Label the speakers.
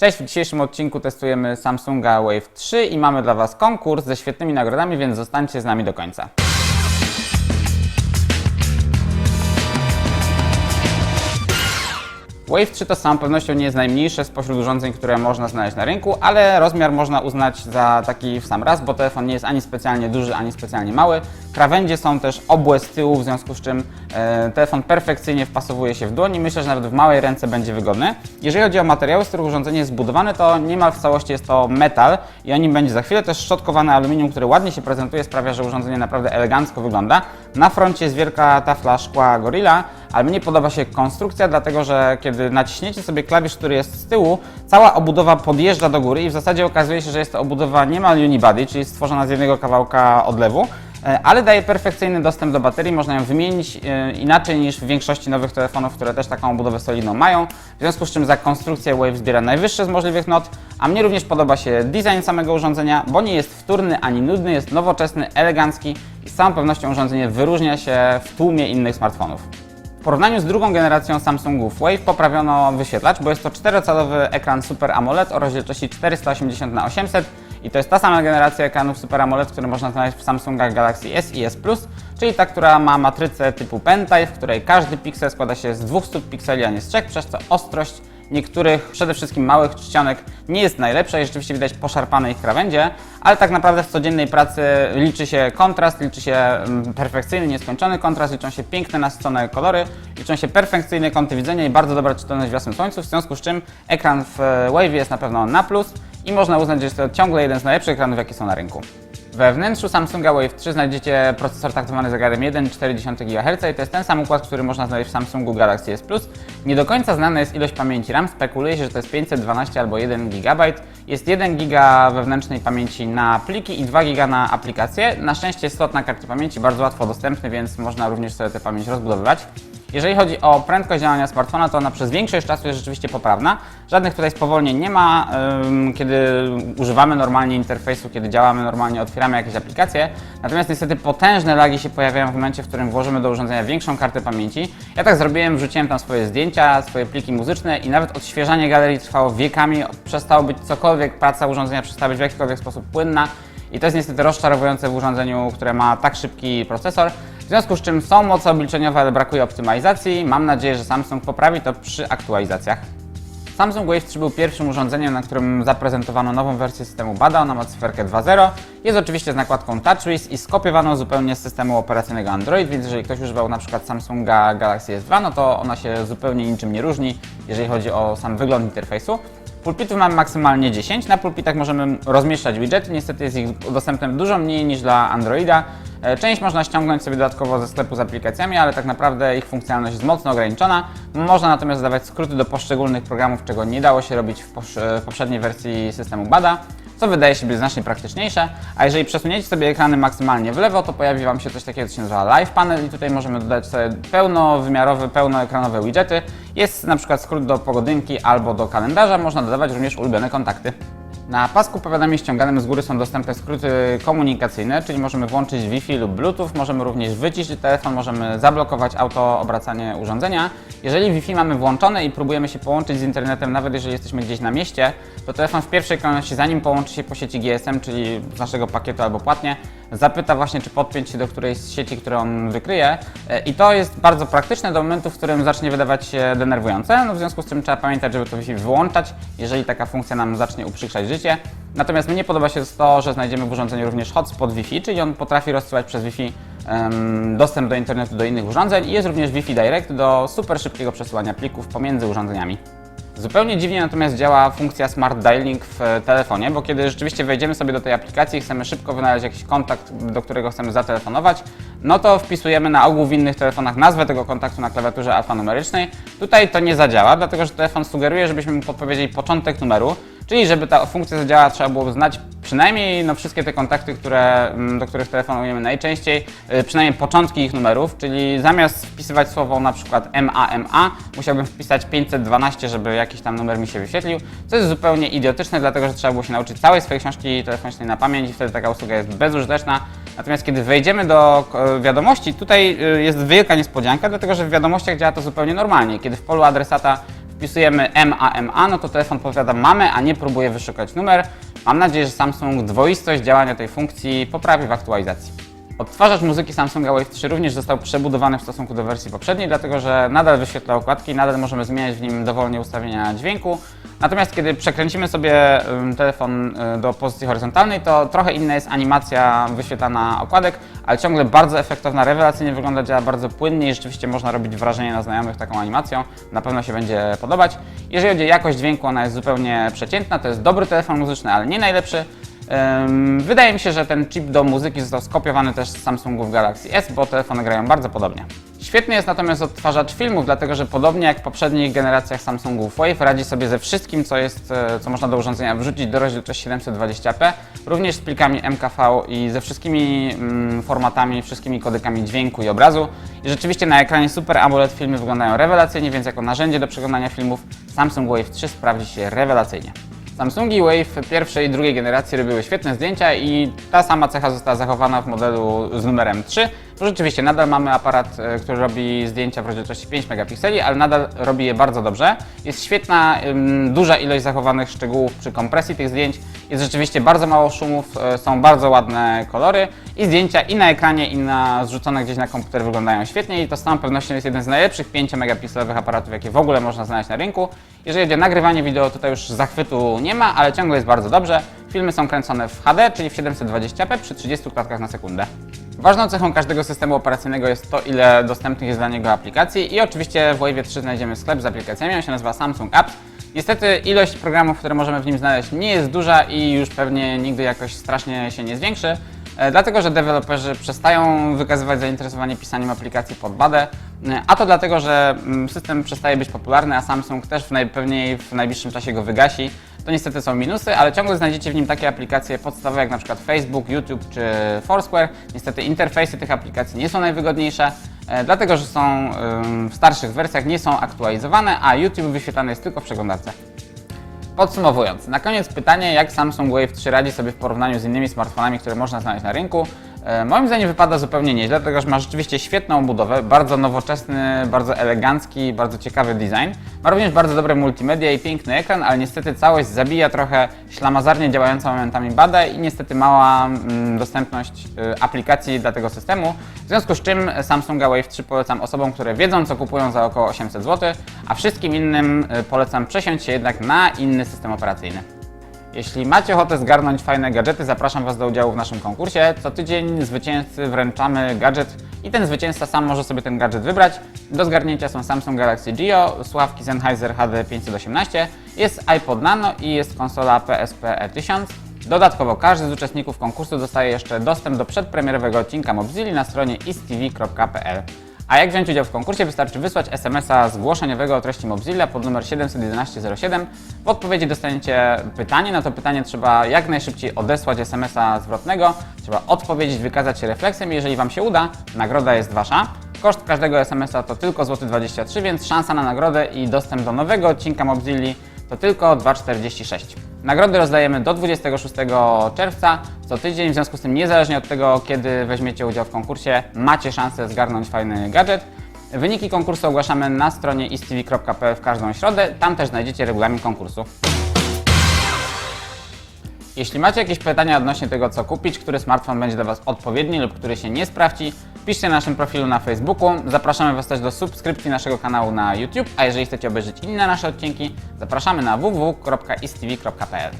Speaker 1: Cześć, w dzisiejszym odcinku testujemy Samsunga Wave 3 i mamy dla Was konkurs ze świetnymi nagrodami, więc zostańcie z nami do końca. Wave 3 to z całą pewnością nie jest najmniejsze spośród urządzeń, które można znaleźć na rynku, ale rozmiar można uznać za taki w sam raz, bo telefon nie jest ani specjalnie duży, ani specjalnie mały. Krawędzie są też obłe z tyłu, w związku z czym e, telefon perfekcyjnie wpasowuje się w dłoni. Myślę, że nawet w małej ręce będzie wygodny. Jeżeli chodzi o materiały, z których urządzenie jest zbudowane, to niemal w całości jest to metal i o nim będzie za chwilę. Też szczotkowane aluminium, które ładnie się prezentuje, sprawia, że urządzenie naprawdę elegancko wygląda. Na froncie jest wielka tafla szkła Gorilla, ale mnie podoba się konstrukcja, dlatego że kiedy naciśniecie sobie klawisz, który jest z tyłu, cała obudowa podjeżdża do góry i w zasadzie okazuje się, że jest to obudowa niemal unibody, czyli stworzona z jednego kawałka odlewu, e, ale daje perfekcyjny dostęp do baterii, można ją wymienić e, inaczej niż w większości nowych telefonów, które też taką obudowę solidną mają, w związku z czym za konstrukcję Wave zbiera najwyższe z możliwych not, a mnie również podoba się design samego urządzenia, bo nie jest wtórny ani nudny, jest nowoczesny, elegancki i z całą pewnością urządzenie wyróżnia się w tłumie innych smartfonów. W porównaniu z drugą generacją Samsungów Wave poprawiono wyświetlacz, bo jest to 4-calowy ekran Super AMOLED o rozdzielczości 480 x 800 i to jest ta sama generacja ekranów Super AMOLED, które można znaleźć w Samsungach Galaxy S i S czyli ta, która ma matrycę typu Pentile, w której każdy piksel składa się z 200 pikseli, a nie z trzech, przez co ostrość niektórych, przede wszystkim małych czcionek nie jest najlepsza i rzeczywiście widać poszarpane ich krawędzie, ale tak naprawdę w codziennej pracy liczy się kontrast, liczy się mm, perfekcyjny, nieskończony kontrast, liczą się piękne, nasycone kolory, liczą się perfekcyjne kąty widzenia i bardzo dobra czytelność w jasnym słońcu, w związku z czym ekran w e, Wave jest na pewno na plus i można uznać, że jest to ciągle jeden z najlepszych ekranów, jakie są na rynku. We wnętrzu Samsunga Wave 3 znajdziecie procesor taktowany zegarem 1,4 GHz i to jest ten sam układ, który można znaleźć w Samsungu Galaxy S Plus. Nie do końca znana jest ilość pamięci RAM, spekuluje się, że to jest 512 albo 1 GB. Jest 1 GB wewnętrznej pamięci na pliki i 2 GB na aplikacje. Na szczęście slot na karty pamięci bardzo łatwo dostępny, więc można również sobie tę pamięć rozbudowywać. Jeżeli chodzi o prędkość działania smartfona, to ona przez większość czasu jest rzeczywiście poprawna. Żadnych tutaj spowolnień nie ma, kiedy używamy normalnie interfejsu, kiedy działamy normalnie, otwieramy jakieś aplikacje. Natomiast niestety potężne lagi się pojawiają w momencie, w którym włożymy do urządzenia większą kartę pamięci. Ja tak zrobiłem, wrzuciłem tam swoje zdjęcia, swoje pliki muzyczne i nawet odświeżanie galerii trwało wiekami. Przestało być cokolwiek, praca urządzenia przestała być w jakikolwiek sposób płynna. I to jest niestety rozczarowujące w urządzeniu, które ma tak szybki procesor. W związku z czym są moce obliczeniowe, ale brakuje optymalizacji. Mam nadzieję, że Samsung poprawi to przy aktualizacjach. Samsung Wave 3 był pierwszym urządzeniem, na którym zaprezentowano nową wersję systemu BADA. Ona ma cyferkę 2.0. Jest oczywiście z nakładką TouchWiz i skopiowaną zupełnie z systemu operacyjnego Android, więc jeżeli ktoś używał na przykład Samsunga Galaxy S2, no to ona się zupełnie niczym nie różni, jeżeli chodzi o sam wygląd interfejsu. Pulpitów mamy maksymalnie 10. Na pulpitach możemy rozmieszczać widgety. Niestety jest ich dostępne dużo mniej niż dla Androida. E, Część można ściągnąć sobie dodatkowo ze sklepu z aplikacjami, ale tak naprawdę ich funkcjonalność jest mocno ograniczona. Można natomiast dawać skróty do poszczególnych programów, czego nie dało się robić w e, poprzedniej wersji systemu BADA, co wydaje się być znacznie praktyczniejsze. A jeżeli przesuniecie sobie ekrany maksymalnie w lewo, to pojawi Wam się coś takiego, co się nazywa Live Panel i tutaj możemy dodać sobie pełnowymiarowe, pełnoekranowe widgety. Jest na przykład skrót do pogodynki albo do kalendarza, można dodawać również ulubione kontakty. Na pasku powiadomień ściąganym z góry są dostępne skróty komunikacyjne, czyli możemy włączyć Wi-Fi lub Bluetooth, możemy również wyciszyć telefon, możemy zablokować auto obracanie urządzenia. Jeżeli Wi-Fi mamy włączone i próbujemy się połączyć z internetem, nawet jeżeli jesteśmy gdzieś na mieście, to telefon w pierwszej kolejności, zanim połączy się po sieci GSM, czyli z naszego pakietu albo płatnie, zapyta właśnie, czy podpiąć się do którejś z sieci, które on wykryje. E, I to jest bardzo praktyczne do momentu, w którym zacznie wydawać się denerwujące. No, w związku z tym trzeba pamiętać, żeby to Wi-Fi wyłączać, jeżeli taka funkcja nam zacznie uprzykrzać życie. Natomiast mnie podoba się to, że znajdziemy w urządzeniu również hotspot Wi-Fi, czyli on potrafi rozsyłać przez Wi-Fi dostęp do internetu do innych urządzeń i jest również Wi-Fi Direct do super szybkiego przesyłania plików pomiędzy urządzeniami. Zupełnie dziwnie natomiast działa funkcja Smart Dialing w e, telefonie, bo kiedy rzeczywiście wejdziemy sobie do tej aplikacji i chcemy szybko wynaleźć jakiś kontakt, do którego chcemy zatelefonować, no to wpisujemy na ogół w innych telefonach nazwę tego kontaktu na klawiaturze alfanumerycznej. Tutaj to nie zadziała, dlatego że telefon sugeruje, żebyśmy mu podpowiedzieli początek numeru, czyli żeby ta funkcja zadziałała, trzeba było znać przynajmniej no, wszystkie te kontakty, które, mm, do których telefonujemy najczęściej, y, przynajmniej początki ich numerów, czyli zamiast wpisywać słowo na przykład MAMA, musiałbym wpisać 512, żeby jakiś tam numer mi się wyświetlił, co jest zupełnie idiotyczne, dlatego że trzeba było się nauczyć całej swojej książki telefonicznej na pamięć i wtedy taka usługa jest bezużyteczna. Natomiast kiedy wejdziemy do e, wiadomości, tutaj y, jest wielka niespodzianka, dlatego że w wiadomościach działa to zupełnie normalnie. Kiedy w polu adresata wpisujemy MAMA, no to telefon powiada mamy, a nie próbuje wyszukać numer. Mam nadzieję, że Samsung dwoistość działania tej funkcji poprawi w aktualizacji. Odtwarzacz muzyki Samsunga Wave 3 również został przebudowany w stosunku do wersji poprzedniej, dlatego że nadal wyświetla okładki, nadal możemy zmieniać w nim dowolnie ustawienia dźwięku. Natomiast kiedy przekręcimy sobie telefon y, do pozycji horyzontalnej, to trochę inna jest animacja wyświetlana okładek, ale ciągle bardzo efektowna, rewelacyjnie wygląda, działa bardzo płynnie i rzeczywiście można robić wrażenie na znajomych taką animacją. Na pewno się będzie podobać. Jeżeli chodzi o jakość dźwięku, ona jest zupełnie przeciętna, to jest dobry telefon muzyczny, ale nie najlepszy. Wydaje mi się, że ten chip do muzyki został skopiowany też z Samsungów Galaxy S, bo telefony grają bardzo podobnie. Świetny jest natomiast odtwarzacz filmów, dlatego że podobnie jak w poprzednich generacjach Samsungów Wave radzi sobie ze wszystkim, co jest, e, co można do urządzenia wrzucić do rozdzielczości 720p, również z plikami MKV i ze wszystkimi mm, formatami, wszystkimi kodykami dźwięku i obrazu. I rzeczywiście na ekranie Super AMOLED filmy wyglądają rewelacyjnie, więc jako narzędzie do przeglądania filmów Samsung Wave 3 sprawdzi się rewelacyjnie. Samsungi Wave pierwszej i drugiej generacji robiły świetne zdjęcia i ta sama cecha została zachowana w modelu z numerem 3. Bo rzeczywiście nadal mamy aparat, e, który robi zdjęcia w rozdzielczości 5 megapikseli, ale nadal robi je bardzo dobrze. Jest świetna, duża ilość zachowanych szczegółów przy kompresji tych zdjęć. Jest rzeczywiście bardzo mało szumów, e, są bardzo ładne kolory i zdjęcia i na ekranie, i na zrzucone gdzieś na komputer wyglądają świetnie i to z całą pewnością jest jeden z najlepszych 5 megapikselowych aparatów, jakie w ogóle można znaleźć na rynku. Jeżeli chodzi o nagrywanie wideo, tutaj już zachwytu nie ma, ale ciągle jest bardzo dobrze. Filmy są kręcone w HD, czyli w 720p przy 30 klatkach na sekundę. Ważną cechą każdego systemu operacyjnego jest to, ile dostępnych jest dla niego aplikacji i oczywiście w Wave 3 znajdziemy sklep z aplikacjami, on się nazywa Samsung Apps. Niestety ilość programów, które możemy w nim znaleźć nie jest duża i już pewnie nigdy jakoś strasznie się nie zwiększy, dlatego że deweloperzy przestają wykazywać zainteresowanie pisaniem aplikacji pod badę, e, a to dlatego, że mm, system przestaje być popularny, a Samsung też w najpewniej w najbliższym czasie go wygasi. To niestety są minusy, ale ciągle znajdziecie w nim takie aplikacje podstawowe jak na przykład Facebook, YouTube czy Foursquare. Niestety interfejsy tych aplikacji nie są najwygodniejsze, e, dlatego że są w starszych wersjach, nie są aktualizowane, a YouTube wyświetlany jest tylko w przeglądarce. Podsumowując, na koniec pytanie, jak Samsung Wave 3 radzi sobie w porównaniu z innymi smartfonami, które można znaleźć na rynku. E, Moim zdaniem wypada zupełnie nieźle, że ma rzeczywiście świetną budowę, bardzo nowoczesny, bardzo elegancki, bardzo ciekawy design. Ma również bardzo dobre multimedia i piękny ekran, ale niestety całość zabija trochę ślamazarnie działającą momentami badę i niestety mała mm, dostępność y, aplikacji dla tego systemu. W związku z czym Samsunga Wave 3 polecam osobom, które wiedzą co kupują za około 800 zł, a wszystkim innym y, polecam przesiąść się jednak na inny system operacyjny. Jeśli macie ochotę zgarnąć fajne gadżety, zapraszam Was do udziału w naszym konkursie. Co tydzień zwycięzcy wręczamy gadżet i ten zwycięzca sam może sobie ten gadżet wybrać. Do zgarnięcia są Samsung Galaxy Geo, słuchawki Sennheiser HD 518, jest iPod Nano i jest konsola PSP E1000. Dodatkowo każdy z uczestników konkursu dostaje jeszcze dostęp do przedpremierowego odcinka Mobzilli na stronie istv.pl. A jak wziąć udział w konkursie? Wystarczy wysłać SMS-a zgłoszeniowego o treści Mobzilla pod numer 71107. W odpowiedzi dostaniecie pytanie. Na to pytanie trzeba jak najszybciej odesłać SMS-a zwrotnego. Trzeba odpowiedzieć, wykazać się refleksem. Jeżeli Wam się uda, nagroda jest Wasza. Koszt każdego SMS-a to tylko złoty 23, więc szansa na nagrodę i dostęp do nowego odcinka Mobzilli to tylko 2,46. Nagrody rozdajemy do 26 czerwca co tydzień, w związku z tym niezależnie od tego, kiedy weźmiecie udział w konkursie, macie szansę zgarnąć fajny gadżet. Wyniki konkursu ogłaszamy na stronie istv.pl w każdą środę, tam też znajdziecie regulamin konkursu. Jeśli macie jakieś pytania odnośnie tego, co kupić, który smartfon będzie dla Was odpowiedni lub który się nie sprawdzi, piszcie na naszym profilu na Facebooku. Zapraszamy Was też do subskrypcji naszego kanału na YouTube, a jeżeli chcecie obejrzeć inne nasze odcinki, zapraszamy na www.istv.pl.